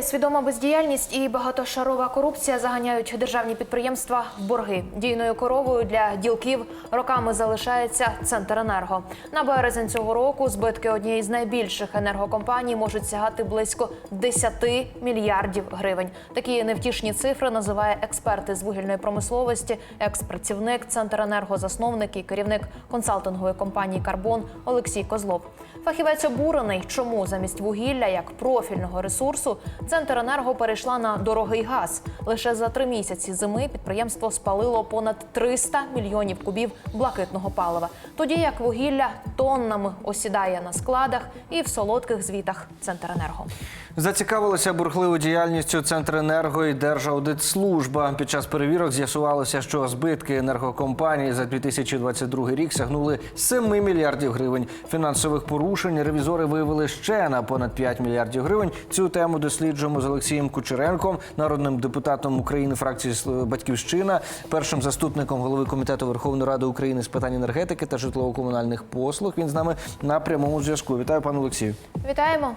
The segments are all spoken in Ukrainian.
Свідома бездіяльність і багатошарова корупція заганяють державні підприємства в борги. Дійною коровою для ділків роками залишається Центренерго. На березень цього року збитки однієї з найбільших енергокомпаній можуть сягати близько 10 мільярдів гривень. Такі невтішні цифри називає експерти з вугільної промисловості, екс-працівник Центренерго, засновник і керівник консалтингової компанії Карбон Олексій Козлов. Фахівець обурений, чому замість вугілля як профільного ресурсу Центренерго перейшла на дорогий газ. Лише за три місяці зими підприємство спалило понад 300 мільйонів кубів блакитного палива. Тоді як вугілля тоннами осідає на складах і в солодких звітах Центренерго. Зацікавилися бурхливою діяльністю Центренерго і Держаудитслужба. Під час перевірок з'ясувалося, що збитки енергокомпанії за 2022 рік сягнули 7 мільярдів гривень. Фінансових порушень ревізори виявили ще на понад 5 мільярдів гривень. Цю тему досліджуємо з Олексієм Кучеренком, народним депутатом України фракції «Сл- Батьківщина, першим заступником голови комітету Верховної Ради України з питань енергетики та житлово-комунальних послуг. Він з нами на прямому зв'язку. Вітаю, пане Олексію. Вітаємо.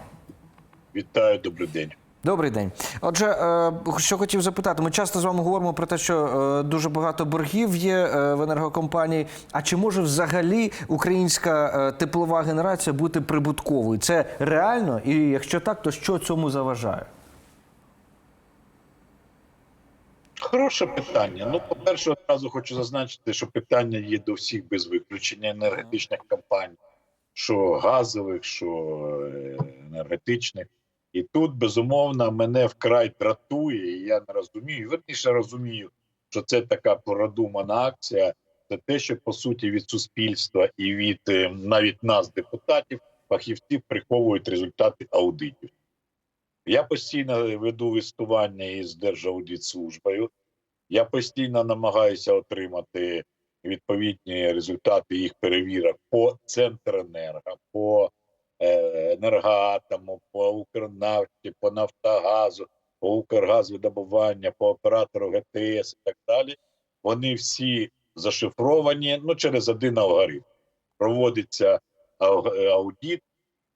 Вітаю, добрий день. Добрий день. Отже, е, що хотів запитати, ми часто з вами говоримо про те, що е, дуже багато боргів є е, в енергокомпанії. А чи може взагалі українська теплова генерація бути прибутковою? Це реально? І якщо так, то що цьому заважає? Хороше питання. Ну, по-перше, одразу хочу зазначити, що питання є до всіх без виключення енергетичних компаній, що газових, що енергетичних. Тут, безумовно, мене вкрай дратує, і я не розумію. Верніше розумію, що це така продумана акція. Це те, що по суті від суспільства і від е, навіть нас, депутатів, фахівці приховують результати аудитів. Я постійно веду листування із Держаудитслужбою. Я постійно намагаюся отримати відповідні результати їх перевірок по Центренерго, по енергоатому, по Укрнафті, по Нафтогазу, по Укргазвидобування, по оператору ГТС і так далі. Вони всі зашифровані ну, через один алгоритм. Проводиться ау- аудит,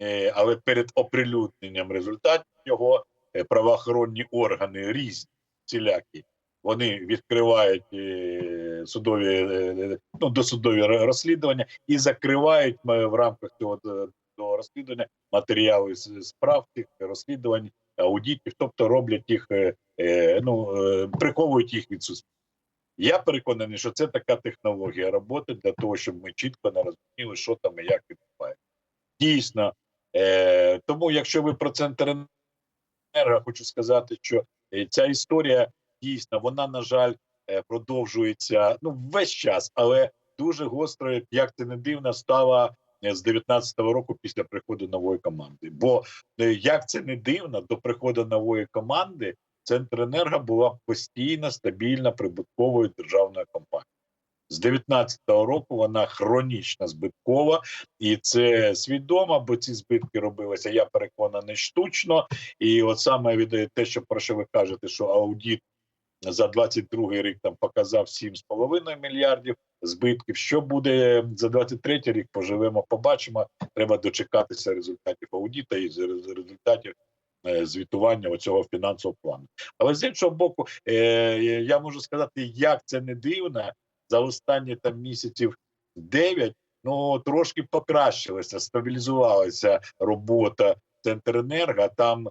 Е, але перед оприлюдненням результатів його е, правоохоронні органи різні всілякі. Вони відкривають е, судові е, ну, досудові розслідування і закривають е, в рамках цього до- розслідування матеріали справ тих розслідувань, аудитів, тобто роблять їх, е, е, ну е, приховують їх від суспільства. Я переконаний, що це така технологія роботи для того, щоб ми чітко не розуміли, що там і як відбувається. Дійсно, тому, якщо ви про центр енерго, хочу сказати, що ця історія дійсно, вона, на жаль, продовжується ну весь час, але дуже гостро, як це не дивно, стала з 19-го року після приходу нової команди. Бо е, як це не дивно, до приходу нової команди Центренерго була постійно стабільна прибутковою державною компанією. З 19-го року вона хронічно збиткова, і це свідомо, бо ці збитки робилися, я переконаний, штучно. І от саме від те, що про що ви кажете, що аудит за 22-й рік там показав 7,5 мільярдів збитків. Що буде за 23-й рік? Поживемо, побачимо. Треба дочекатися результатів аудита і результатів. е, Звітування оцього фінансового плану, але з іншого боку, е, я можу сказати, як це не дивно, за останні там місяців 9, ну трошки покращилася, стабілізувалася робота Центренерго. Там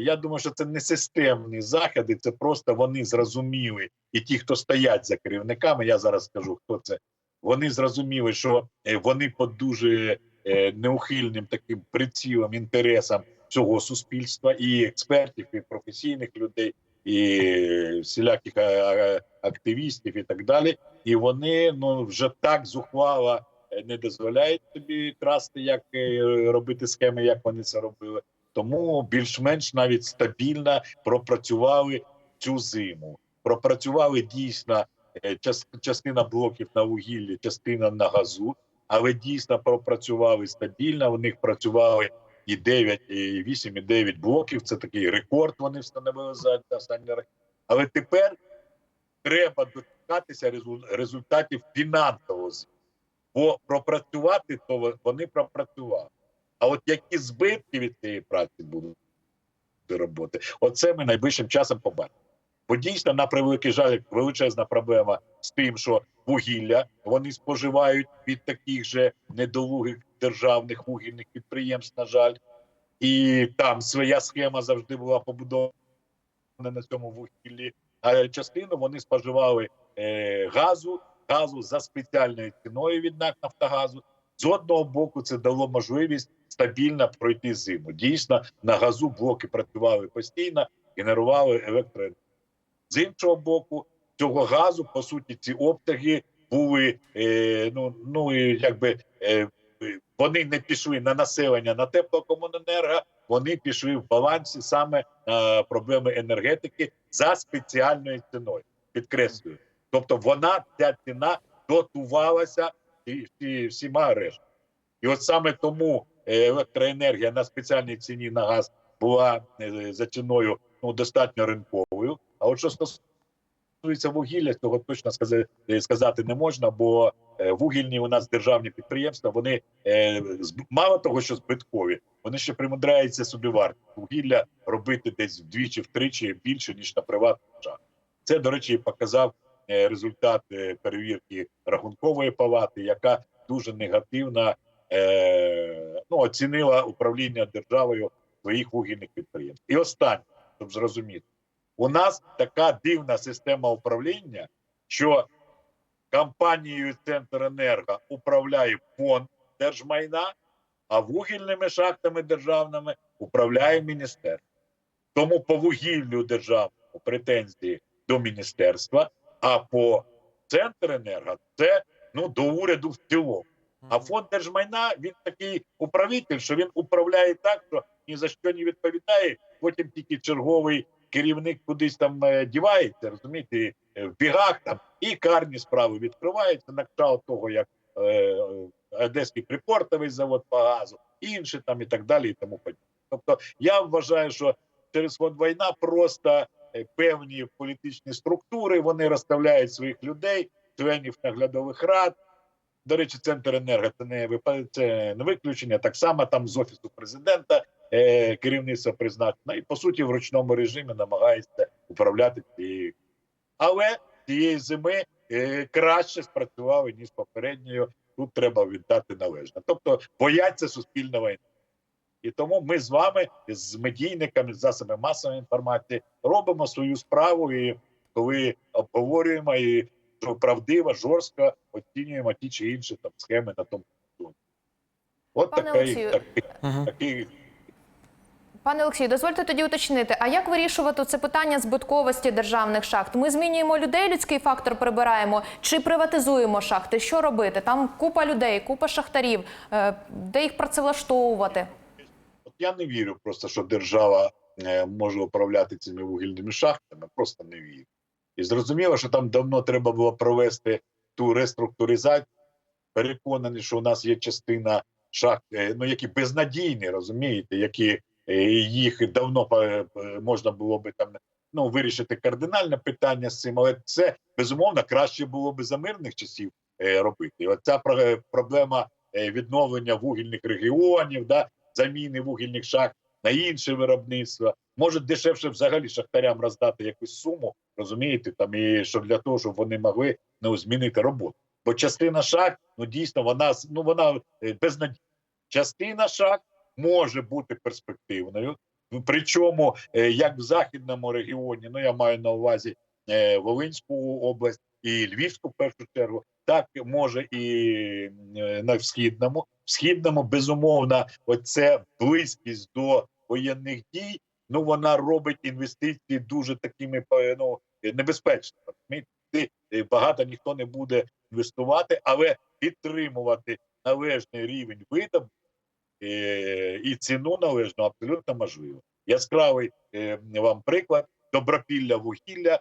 я думаю, що це не системні заходи, це просто вони зрозуміли, і ті, хто стоять за керівниками, я зараз скажу, хто це. Вони зрозуміли, що е, вони по дуже е, неухильним таким прицілом, інтересам цього суспільства, і експертів, і професійних людей, і всіляких е, е, активістів, і так далі. І вони ну вже так зухвало е, не дозволяють тобі красти, як е, робити схеми, як вони це робили. Тому більш-менш навіть стабільно пропрацювали цю зиму. Пропрацювали дійсно е, частина блоків на вугіллі, частина на газу, але дійсно пропрацювали стабільно. У них працювали і 9, і 8, і 9 блоків. Це такий рекорд. Вони встановили за останні роки. Але тепер треба дочекатися результатів фінансового. Бо пропрацювати то вони пропрацювали. А от які збитки від цієї праці будуть, роботи. Оце ми найближчим часом побачимо. Бо дійсно, на превеликий жаль, величезна проблема з тим, що вугілля вони споживають від таких же недолугих державних вугільних підприємств, на жаль, і там своя схема завжди була побудована на цьому вугіллі. А частину вони споживали е, газу, газу за спеціальною ціною від НАК Нафтогазу. З одного боку, це дало можливість стабільно пройти зиму. Дійсно, на газу блоки працювали постійно, генерували електроенергію. З іншого боку, цього газу, по суті, ці обсяги були е, ну, ну якби е, вони не пішли на населення на теплокомуненерго, вони пішли в балансі саме на проблеми енергетики за спеціальною ціною. Підкреслюю. Тобто вона ця ціна дотувалася і всі, всіма решта. І от саме тому е, електроенергія на спеціальній ціні на газ була е, за ціною ну, достатньо ринковою. А от що стосується вугілля, цього точно сказати, сказати не можна, бо е, вугільні у нас державні підприємства, вони е, мало того, що збиткові, вони ще примудряються собі вартість вугілля робити десь вдвічі, втричі більше ніж на приватних шахтах. Це, до речі, показав е, результат е, перевірки рахункової палати, яка дуже негативно е, ну, оцінила управління державою своїх вугільних підприємств. І останнє, щоб зрозуміти, у нас така дивна система управління, що компанією Центренерго управляє фонд держмайна, а вугільними шахтами державними управляє міністерство. Тому по вугіллю державному претензії до міністерства, а по Центренерго це ну до уряду в цілому. А фонд держмайна він такий управитель, що він управляє так, що ні за що не відповідає. Потім тільки черговий керівник кудись там е, дівається, розумієте, е, в бігах там і карні справи відкриваються на кшталт того, як е, е, Одеський припортовий завод по газу, інші там і так далі, і тому подібне. Тобто я вважаю, що через фонд війна просто певні політичні структури вони розставляють своїх людей, членів наглядових рад. До речі, центр енерго це не це не виключення. Так само там з офісу президента е, керівництво призначено, і по суті в ручному режимі намагається управляти цією. Але цієї зими е, краще спрацювали ніж попередньою. Тут треба віддати належне. Тобто бояться суспільна війна. І тому ми з вами, з медійниками, з засобами масової інформації, робимо свою справу. І коли обговорюємо і правдиво, жорстко оцінюємо ті чи інші там схеми на тому. фронті. От Пане такий, Олексію, такий, такий Пане Олексію, дозвольте тоді уточнити, а як вирішувати це питання збитковості державних шахт? Ми змінюємо людей, людський фактор прибираємо чи приватизуємо шахти? Що робити? Там купа людей, купа шахтарів, е, де їх працевлаштовувати? От я не вірю просто, що держава е, може управляти цими вугільними шахтами. Просто не вірю. І зрозуміло, що там давно треба було провести ту реструктуризацію. Переконаний, що у нас є частина шахт, е, ну які безнадійні, розумієте, які е, їх давно е, можна було би там ну вирішити кардинальне питання з цим, але це безумовно краще було би за мирних часів робити. Оця про- проблема відновлення вугільних регіонів, да, заміни вугільних шахт на інше виробництво. Може дешевше взагалі шахтарям роздати якусь суму, розумієте, там і що для того, щоб вони могли ну, змінити роботу. Бо частина шахт, ну дійсно, вона ну вона е, безнадійна. Частина шахт може бути перспективною. Причому е, як в західному регіоні, ну я маю на увазі е, Волинську область і Львівську в першу чергу, так може і на східному. В східному безумовно, оце близькість до воєнних дій. Ну вона робить інвестиції дуже такими е, ну небезпечними. Е, Багато ніхто не буде інвестувати, але підтримувати належний рівень видобутку е, і ціну належну абсолютно можливо. Яскравий вам приклад добропілля вугілля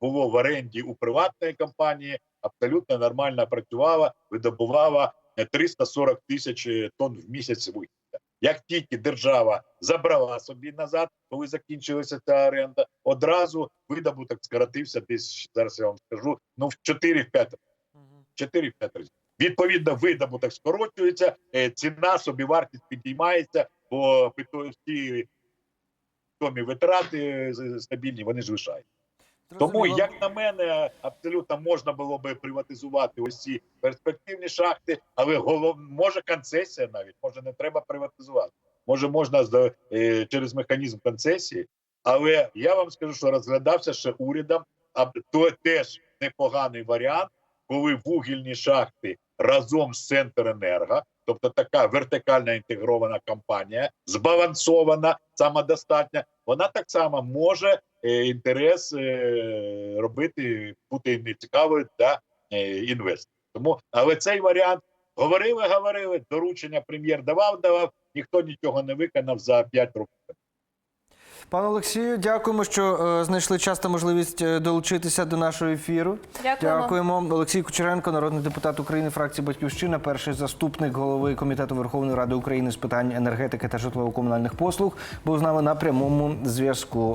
було в оренді у приватної компанії, абсолютно нормально працювала, видобувала е, 340 тисяч тонн в місяць вугілля. Як тільки держава забрала собі назад, коли закінчилася ця оренда, одразу видобуток скоротився десь зараз. Я вам скажу ну в 4-5 4-5 разів. Відповідно, видобуток скорочується, е, ціна, собівартість підіймається, бо всі невагомі витрати стабільні, вони ж лишають. Тому, як на мене, абсолютно можна було би приватизувати ось ці перспективні шахти, але голов... може концесія навіть, може не треба приватизувати. Може, можна е, через механізм концесії, але я вам скажу, що розглядався ще урядом, а то теж непоганий варіант, коли вугільні шахти разом з Центренерго, тобто така вертикальна інтегрована компанія, збалансована, самодостатня, вона так само може інтерес е, робити, бути цікавою для е, інвесторів. Тому, але цей варіант говорили, говорили, доручення прем'єр давав, давав, ніхто нічого не виконав за 5 років. Пане Олексію, дякуємо, що е, знайшли час та можливість е, долучитися до нашого ефіру. Дякуємо. Дякуємо. Олексій Кучеренко, народний депутат України, фракції Батьківщина, перший заступник голови комітету Верховної Ради України з питань енергетики та житлово-комунальних послуг, був з нами на прямому зв'язку.